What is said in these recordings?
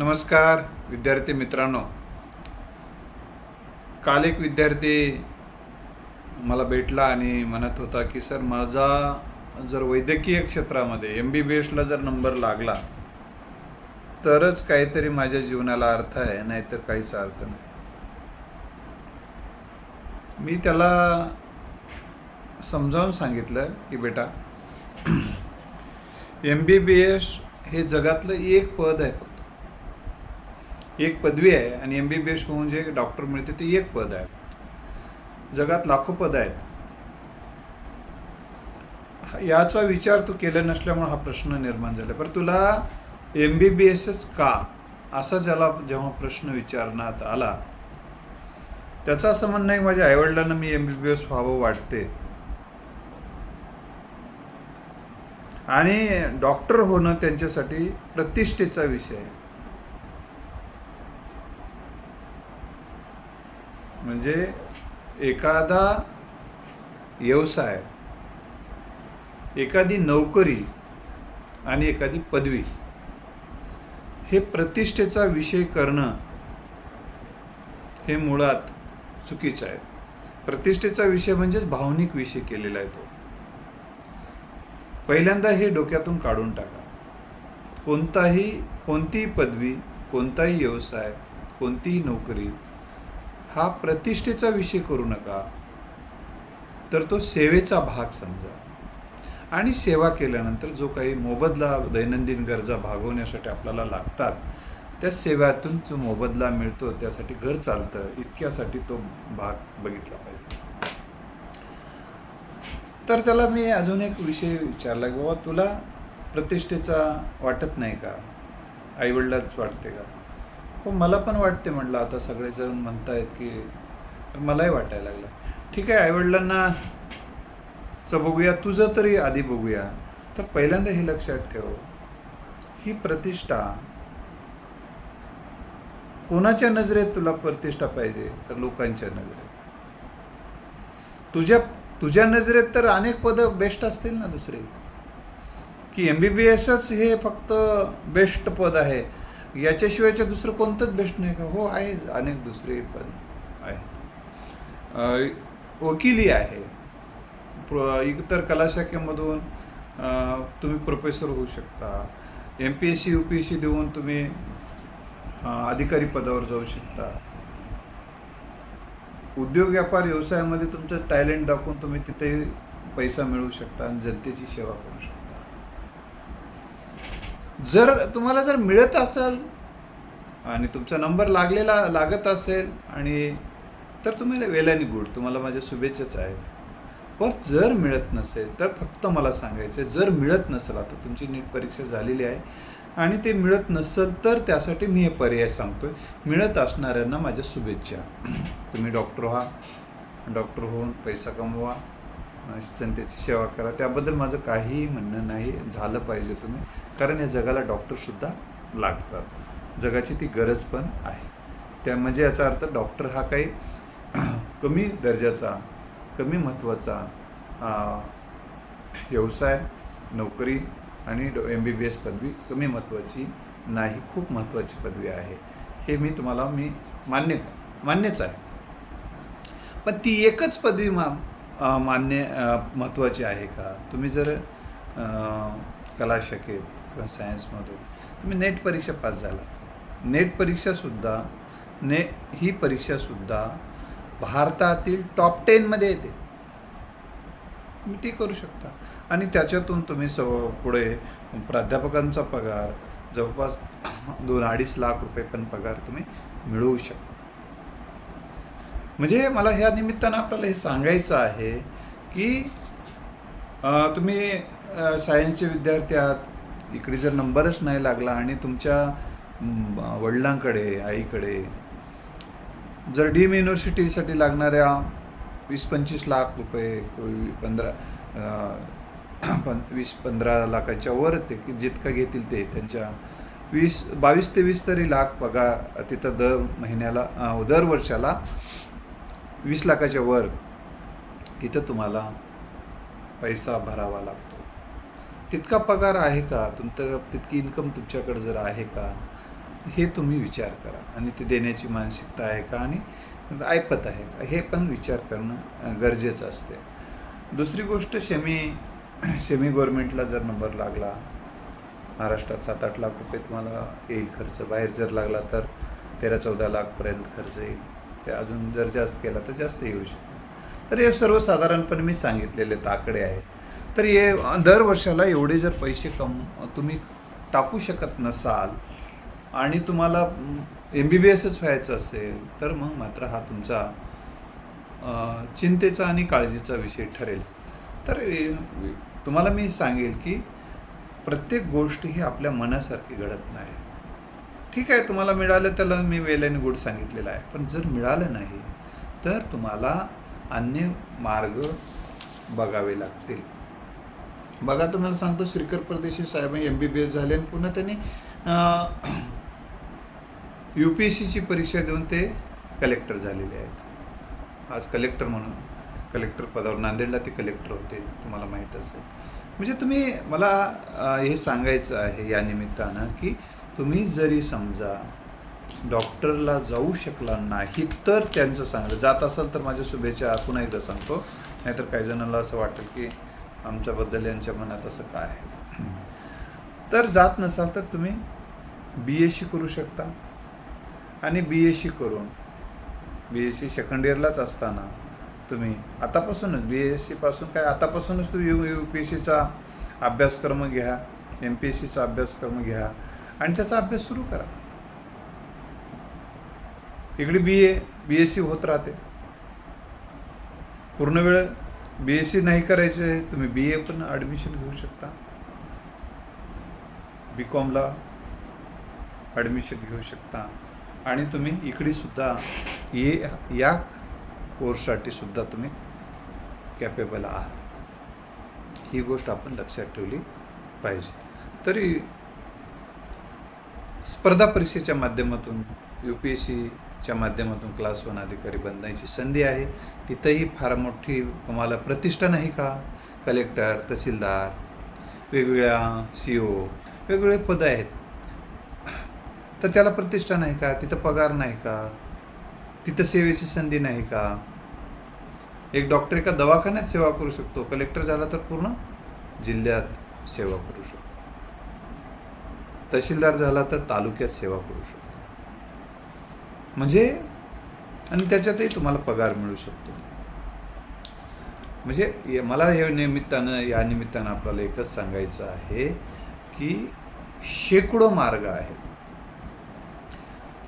नमस्कार विद्यार्थी मित्रांनो. काल एक विद्यार्थी मला भेटला आणि म्हणत होता की सर माझा जर वैद्यकीय क्षेत्रामध्ये एम बी बी एसला जर नंबर लागला तरच काहीतरी माझ्या जीवनाला अर्थ आहे नाहीतर काहीच अर्थ नाही. मी त्याला समजावून सांगितलं की बेटा एम बी बी एस हे जगातलं एक पद आहे फक्त. एक पदवी आहे आणि एम बी बी एस होऊन जे डॉक्टर मिळते ते एक पद आहे. जगात लाखो पद आहेत. याचा विचार तू केला नसल्यामुळे हा प्रश्न निर्माण झाला. पण तुला एम बी बी एसच का असा ज्याला जेव्हा प्रश्न विचारण्यात आला त्याचं असं म्हणणं आहे माझ्या आईवडिलांना मी एम बी बी एस व्हावं वाटते. आणि डॉक्टर होणं त्यांच्यासाठी प्रतिष्ठेचा विषय आहे. म्हणजे एखादा व्यवसाय एखादी नोकरी आणि एखादी पदवी हे प्रतिष्ठेचा विषय करणं हे मुळात चुकीचं आहे. प्रतिष्ठेचा विषय म्हणजेच भावनिक विषय केलेला आहे तो. पहिल्यांदा हे डोक्यातून काढून टाका. कोणताही कोणतीही पदवी कोणताही व्यवसाय कोणतीही नोकरी हा प्रतिष्ठेचा विषय करू नका. तर तो सेवेचा भाग समजा. आणि सेवा केल्यानंतर जो काही मोबदला दैनंदिन गरजा भागवण्यासाठी आपल्याला लागतात त्या सेवातून जो मोबदला मिळतो त्यासाठी घर चालतं इतक्यासाठी तो भाग बघितला पाहिजे. तर त्याला मी अजून एक विषय विचारला की बाबा तुला प्रतिष्ठेचा वाटत नाही का? आईवडिलाच वाटते का? हो मला पण वाटते म्हटलं आता सगळे जण म्हणतायत की तर मलाही वाटायला लागलं. ठीक आहे आईवडिलांना च बघूया तुझं तरी आधी बघूया. तर पहिल्यांदा हे लक्षात ठेव. ही प्रतिष्ठा कोणाच्या नजरेत तुला प्रतिष्ठा पाहिजे? तर लोकांच्या नजरेत. तुझ्या तुझ्या नजरेत तर अनेक पदं बेस्ट असतील ना दुसरे. की एम बी बी एसच हे फक्त बेस्ट पद आहे. याच्याशिवायच्या दुसरं कोणतंच बेस्ट नाही का? हो आहे अनेक दुसरे पण आहे वकिली आहे. प्र इतर कलाशाखेमधून तुम्ही प्रोफेसर होऊ शकता. M P S C U P S C देऊन तुम्ही अधिकारी पदावर जाऊ शकता. उद्योग व्यापार व्यवसायामध्ये तुमचं टॅलेंट दाखवून तुम्ही तिथे पैसा मिळवू शकता आणि जनतेची सेवा करू शकता. जर तुम्हाला जर मिळत असेल आणि तुमचा नंबर लागलेला लागत असेल आणि तर तुम्ही वेल आणि गुड तुम्हाला माझ्या शुभेच्छाच आहेत. पण जर मिळत नसेल तर फक्त मला सांगायचं जर मिळत नसेल आता तुमची नीट परीक्षा झालेली आहे आणि ते मिळत नसेल तर त्यासाठी मी हे पर्याय सांगतो आहे मिळत असणाऱ्यांना माझ्या शुभेच्छा. तुम्ही डॉक्टर व्हा डॉक्टर होऊन पैसा कमवा. जनतेची सेवा करा. त्याबद्दल माझं काहीही म्हणणं नाही. झालं पाहिजे तुम्ही. कारण या जगाला डॉक्टरसुद्धा लागतात. जगाची ती गरज पण आहे. त्या म्हणजे याचा अर्थ डॉक्टर हा काही कमी दर्जाचा कमी महत्त्वाचा व्यवसाय नोकरी आणि एम बी बी एस पदवी कमी महत्त्वाची नाही. खूप महत्त्वाची पदवी आहे. हे मी तुम्हाला मी मान्य मान्यच आहे. पण ती एकच पदवी मा मान्य महत्त्वाचे महत्त्वाची आहे का? तुम्ही जर अं, कला शाखेत किंवा सायन्समधून तुम्ही नेट परीक्षा पास झाला नेट परीक्षासुद्धा ने ही परीक्षासुद्धा भारतातील टॉप टेनमध्ये येते. तुम्ही ती करू शकता. आणि त्याच्यातून तुम्ही स पुढे प्राध्यापकांचा पगार जवळपास दोन अडीच लाख रुपये पण पगार तुम्ही मिळवू शकता. म्हणजे मला ह्या निमित्तानं आपल्याला हे सांगायचं आहे की तुम्ही सायन्सचे विद्यार्थी आहात. इकडे जर नंबरच नाही लागला आणि तुमच्या वडिलांकडे आईकडे जर डीम युनिव्हर्सिटीसाठी लागणाऱ्या वीस पंचवीस लाख रुपये पंधरा अं, पं वीस पंधरा लाखाच्या वर ते की जितकं घेतील ते त्यांच्या वीस बावीस ते वीस तरी लाख पगार तिथं दर महिन्याला दर वर्षाला वीस लाखाच्या वर तिथं तुम्हाला पैसा भरावा लागतो. तितका पगार आहे का? तुमचं तितकी इन्कम तुमच्याकडे जर आहे का? हे तुम्ही विचार करा. आणि ते देण्याची मानसिकता आहे का? आणि ऐपत आहे का? हे पण विचार करणं गरजेचं असते. दुसरी गोष्ट सेमी सेमी गव्हर्मेंटला जर नंबर लागला महाराष्ट्रात सात आठ लाख रुपये तुम्हाला येईल खर्च. बाहेर जर लागला तर तेरा चौदा लाखपर्यंत खर्च येईल. ते अजून जर जास्त केला तर जास्त येऊ शकतं. तर हे सर्वसाधारणपणे मी सांगितलेले ताकडे आकडे आहे तर हे दर वर्षाला एवढे जर पैसे कम तुम्ही टाकू शकत नसाल आणि तुम्हाला एम बी बी एसच व्हायचं असेल तर मग मात्र हा तुमचा चिंतेचा आणि काळजीचा विषय ठरेल. तर तुम्हाला मी सांगेल की प्रत्येक गोष्ट ही आपल्या मनासारखी घडत नाही. ठीक आहे तुम्हाला मिळालं त्याला मी वेल अँड गुड सांगितलेलं आहे. पण जर मिळालं नाही तर तुम्हाला अन्य मार्ग बघावे लागतील. बघा तुम्हाला सांगतो श्रीकर परदेशी साहेब एम बी बी एस झाले आणि पुन्हा त्यांनी यू पी एस सीची परीक्षा देऊन ते कलेक्टर झालेले आहेत. आज कलेक्टर म्हणून कलेक्टर पदावर नांदेडला ते कलेक्टर होते तुम्हाला माहीत असेल. म्हणजे तुम्ही मला हे सांगायचं आहे या निमित्तानं की तुम्ही जरी समजा डॉक्टरला जाऊ शकला नाही तर त्यांचं सांगलं जात असाल तर माझ्या शुभेच्छा पुन्हा एकदा सांगतो. नाहीतर काही जणांना असं वाटेल की आमच्याबद्दल यांच्या मनात असं काय आहे. तर जात नसाल तर तुम्ही बी एस सी करू शकता. आणि बी एस सी करून बी एस सी सेकंड इयरलाच असताना तुम्ही आतापासूनच बी एस सीपासून काय आतापासूनच तू यू यू पी एस सीचा अभ्यासक्रम घ्या एम पी एस सीचा अभ्यासक्रम घ्या आणि त्याचा अभ्यास सुरू करा. इकडे बी ए बी एस सी होत राहते. पूर्ण वेळ बी एस सी नाही करायचे आहे तुम्ही बी ए पण ॲडमिशन घेऊ शकता. बी कॉमला ॲडमिशन घेऊ शकता. आणि तुम्ही इकडे सुद्धा ये या कोर्ससाठी सुद्धा तुम्ही कॅपेबल आहात. ही गोष्ट आपण लक्षात ठेवली पाहिजे. तरी स्पर्धा परीक्षेच्या माध्यमातून यू पी एस सीच्या माध्यमातून क्लास वन अधिकारी बनण्याची संधी आहे. तिथंही फार मोठी तुम्हाला प्रतिष्ठा नाही का? कलेक्टर तहसीलदार वेगवेगळ्या सी ओ वेगवेगळे पदं आहेत. तर त्याला प्रतिष्ठा नाही का? तिथं पगार नाही का? तिथं सेवेची संधी नाही का? एक डॉक्टर एका दवाखान्यात सेवा करू शकतो. कलेक्टर झाला तर पूर्ण जिल्ह्यात सेवा करू शकतो. तहसीलदार झाला तर तालुक्यात सेवा करू शकतो. म्हणजे आणि त्याच्यातही तुम्हाला पगार मिळू शकतो. म्हणजे मला या निमित्तानं या निमित्तानं आपल्याला एकच सांगायचं आहे की शेकडो मार्ग आहेत.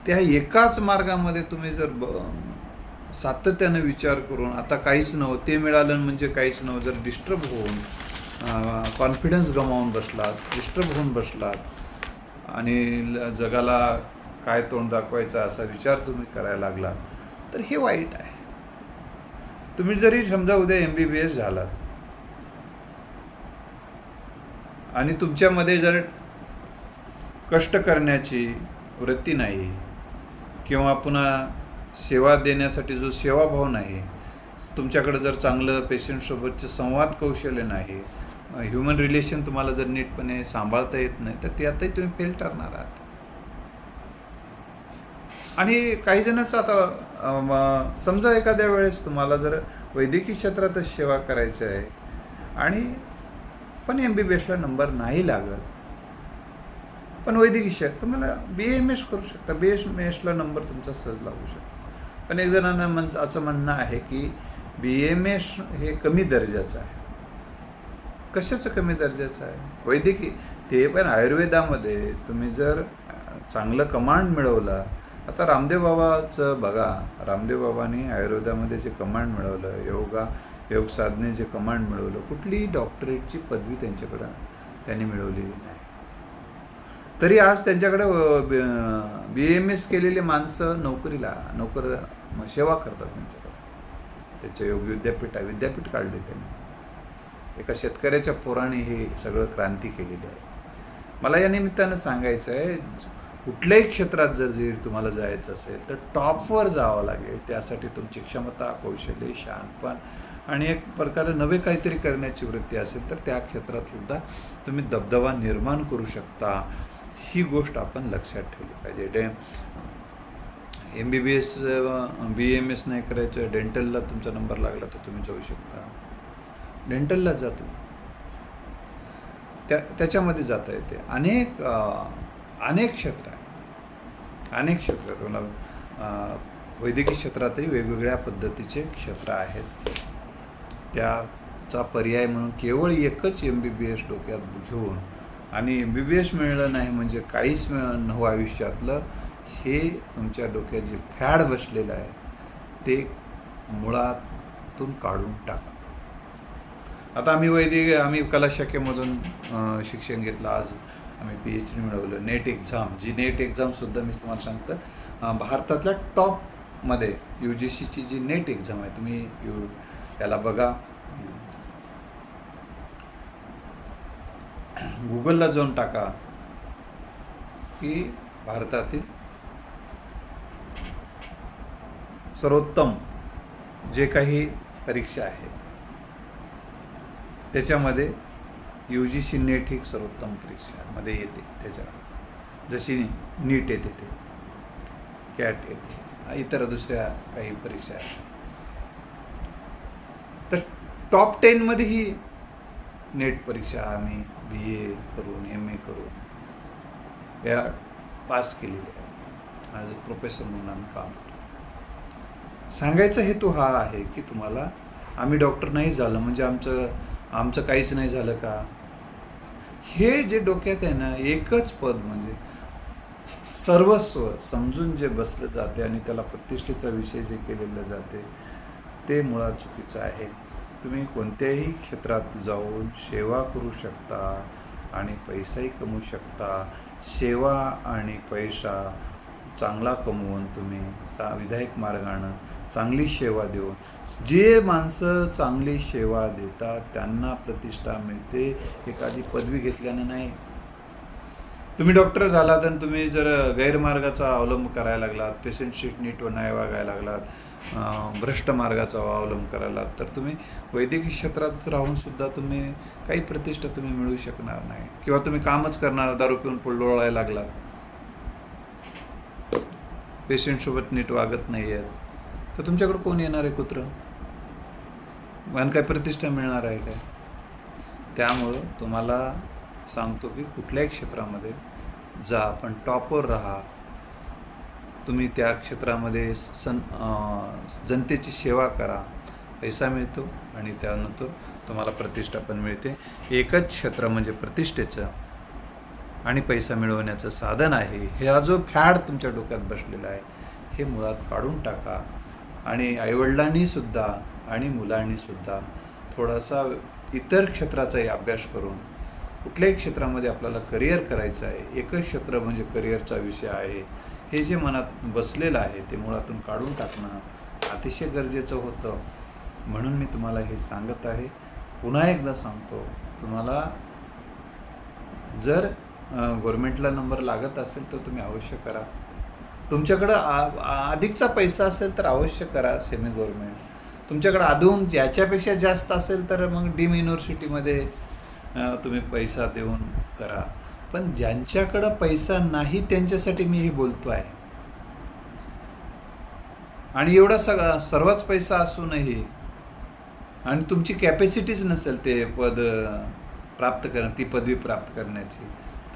त्या एकाच मार्गामध्ये तुम्ही जर ब सातत्यानं विचार करून आता काहीच नव्हतं ते मिळालं म्हणजे काहीच नव्हतं जर डिस्टर्ब होऊन कॉन्फिडन्स गमावून बसलात डिस्टर्ब होऊन बसलात आणि जगाला काय तोंड दाखवायचं असा विचार तुम्ही करायला लागला तर हे वाईट आहे. तुम्ही जरी समजा उद्या एम बी बी एस झालात आणि तुमच्यामध्ये जर कष्ट करण्याची वृत्ती नाही किंवा पुन्हा सेवा देण्यासाठी जो सेवाभाव नाही तुमच्याकडे जर चांगलं पेशंटसोबतचे संवाद कौशल्य नाही ह्युमन रिलेशन तुम्हाला जर नीटपणे सांभाळता येत नाही तर ते आताही तुम्ही फेल ठरणार आहात. आणि काही जणांचं आता समजा एखाद्या वेळेस तुम्हाला जर वैद्यकीय क्षेत्रातच सेवा करायची आहे आणि पण एम बी बी एसला नंबर नाही लागत पण वैद्यकीय क्षेत्र तुम्हाला बी एम एस करू शकता. बी एस एसला नंबर तुमचा सहज लागू शकतो. पण एक जणांना म्हण असं म्हणणं आहे की बी एम एस हे कमी दर्जाचं आहे. कशाचं कमी दर्जाचं आहे? वैद्यकीय ते पण आयुर्वेदामध्ये. तुम्ही जर चांगलं कमांड मिळवलं आता रामदेव बाबाचं बघा. रामदेव बाबांनी आयुर्वेदामध्ये जे कमांड मिळवलं योगा योग साधने जे कमांड मिळवलं कुठलीही डॉक्टरेटची पदवी त्यांच्याकडं त्यांनी मिळवलेली नाही. तरी आज त्यांच्याकडे बी एम एस केलेले माणसं नोकरीला नोकर सेवा करतात त्यांच्याकडे. त्याच्या योग विद्यापीठ आहे विद्यापीठ काढले त्यांनी. एका शेतकऱ्याच्या पोराने हे सगळं क्रांती केलेली आहे. मला या निमित्तानं सांगायचं आहे कुठल्याही क्षेत्रात जर जर तुम्हाला जायचं असेल तर टॉपवर जावं लागेल. त्यासाठी तुमची क्षमता कौशल्य शहाणपण आणि एक प्रकारे नवे काहीतरी करण्याची वृत्ती असेल तर त्या क्षेत्रात सुद्धा तुम्ही दबदबा निर्माण करू शकता. ही गोष्ट आपण लक्षात ठेवली पाहिजे. Day M B B S B M S नाही करायचं डेंटलला तुमचा नंबर लागला तर तुम्ही जाऊ शकता. डेंटलला जातो. त्या त्याच्यामध्ये जाता येते. अनेक अनेक क्षेत्र आहे. अनेक क्षेत्र तुम्हाला वैद्यकीय क्षेत्रातही वेगवेगळ्या पद्धतीचे क्षेत्र आहेत. त्याचा पर्याय म्हणून केवळ एकच एम बी बी एस डोक्यात घेऊन आणि एम बी बी एस मिळलं नाही म्हणजे काहीच मिळणं नवं आयुष्यातलं हे तुमच्या डोक्यात जे फॅड बसलेलं आहे ते मुळातून काढून टाका. आता आम्ही वैदिक आम्ही कला शाखेमधून शिक्षण घेतलं. आज आम्ही पी एच डी मिळवलं. नेट एक्झाम जी नेट एक्झामसुद्धा मी तुम्हाला सांगतं भारतातल्या टॉपमध्ये यू जी सीची जी नेट एक्झाम आहे तुम्ही यू याला बघा. गुगलला जाऊन टाका की भारतातील सर्वोत्तम जे काही परीक्षा आहेत त्याच्यामध्ये यू जी सी नेट ही सर्वोत्तम परीक्षामध्ये येते त्याच्या. जशी नीट येते ते. कॅट येते. इतर दुसऱ्या काही परीक्षा आहेत. तर टॉप टेनमध्येही नेट परीक्षा आम्ही बी ए करून एम ए करून या पास केलेल्या आहे ॲज अ प्रोफेसर म्हणून आम्ही काम करतो सांगायचा हेतू हा आहे की तुम्हाला आम्ही डॉक्टर नाही झालं म्हणजे आमचं आमचं काहीच नाही झालं का? हे जे डोक्यात आहे ना एकच पद म्हणजे सर्वस्व समजून जे बसलं जाते आणि त्याला प्रतिष्ठेचा विषय जे केलेलं जाते ते मुळात चुकीचं आहे. तुम्ही कोणत्याही क्षेत्रात जाऊन सेवा करू शकता आणि पैसाही कमवू शकता. सेवा आणि पैसा चांगला कमवून तुम्ही सा विधायक मार्गानं चांगली सेवा देऊन. जे माणसं चांगली सेवा देतात त्यांना प्रतिष्ठा मिळते. एखादी पदवी घेतल्यानं नाही. तुम्ही डॉक्टर झालात आणि तुम्ही जर गैरमार्गाचा अवलंब करायला लागलात पेशंटशी नीट नाही वागायला लागलात भ्रष्ट मार्गाचा अवलंब करायला तर तुम्ही वैद्यकीय क्षेत्रात राहूनसुद्धा तुम्ही काही प्रतिष्ठा तुम्ही मिळवू शकणार नाही. किंवा तुम्ही कामच करणार दारू पिऊन लोळायला लागलात. पेशंटसोबत नीट वागत नाही आहेत तर तुमच्याकडे कोण येणार आहे कुत्रं? आणि काय प्रतिष्ठा मिळणार आहे काय? त्यामुळं तुम्हाला सांगतो की कुठल्याही क्षेत्रामध्ये जा पण टॉपवर राहा. तुम्ही त्या क्षेत्रामध्ये सन जनतेची सेवा करा. पैसा मिळतो आणि त्यानंतर तुम्हाला प्रतिष्ठा पण मिळते. एकच क्षेत्र म्हणजे प्रतिष्ठेचं आणि पैसा मिळवण्याचं साधन आहे. हे हा जो फॅड तुमच्या डोक्यात बसलेला आहे हे मुळात काढून टाका. आणि आईवडिलांनीसुद्धा आणि मुलांनीसुद्धा थोडासा इतर क्षेत्राचाही अभ्यास करून कुठल्याही क्षेत्रामध्ये आपल्याला करिअर करायचं आहे एकच क्षेत्र म्हणजे करिअरचा विषय आहे हे जे मनात बसलेलं आहे ते मुळातून काढून टाकणं अतिशय गरजेचं होतं. म्हणून मी तुम्हाला हे सांगत आहे. पुन्हा एकदा सांगतो तुम्हाला जर गव्हर्मेंटला नंबर लागत असेल तर तुम्ही अवश्य करा. तुमच्याकडं आ- अधिकचा पैसा असेल तर अवश्य करा सेमी गव्हर्मेंट तुमच्याकडं अधून याच्यापेक्षा जास्त असेल तर मग डीम युनिव्हर्सिटीमध्ये तुम्ही पैसा देऊन करा. पण ज्यांच्याकडं पैसा नाही त्यांच्यासाठी मी हे बोलतो आहे. आणि एवढा सगळा सर्वच पैसा असूनही आणि तुमची कॅपॅसिटीच नसेल ते पद प्राप्त कर ती पदवी प्राप्त करण्याची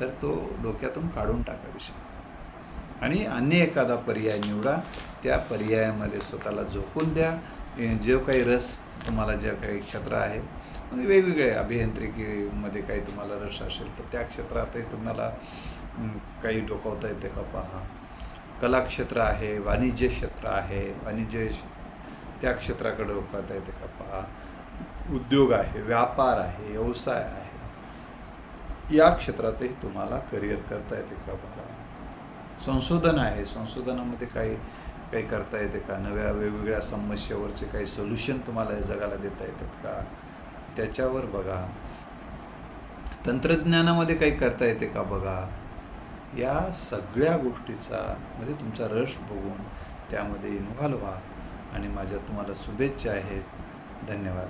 तर तो डोक्यातून काढून टाका विषय आणि अन्य एखादा पर्याय निवडा त्या पर्यायामध्ये स्वतःला झोकून द्या. जो काही रस तुम्हाला ज्या काही क्षेत्र आहेत म्हणजे वेगवेगळे अभियांत्रिकीमध्ये काही तुम्हाला रस असेल तर त्या क्षेत्रातही तुम्हाला काही डोकावता येते का पहा. कला क्षेत्र आहे वाणिज्य क्षेत्र आहे वाणिज्य त्या क्षेत्राकडे डोकावता येते का पहा. उद्योग आहे व्यापार आहे व्यवसाय आहे. या क्षेत्रातही तुम्हाला करिअर करता येते का बघा संशोधन आहे. संशोधनामध्ये काही काही करता येते का? नव्या वेगवेगळ्या समस्येवरचे काही सोल्युशन तुम्हाला जगाला देता येतात का? त्याच्यावर बघा. तंत्रज्ञानामध्ये काही करता येते का बघा? या सगळ्या गोष्टीचा म्हणजे तुमचा रस बघून त्यामध्ये इन्व्हॉल्व व्हा. आणि माझ्या तुम्हाला शुभेच्छा आहेत. धन्यवाद.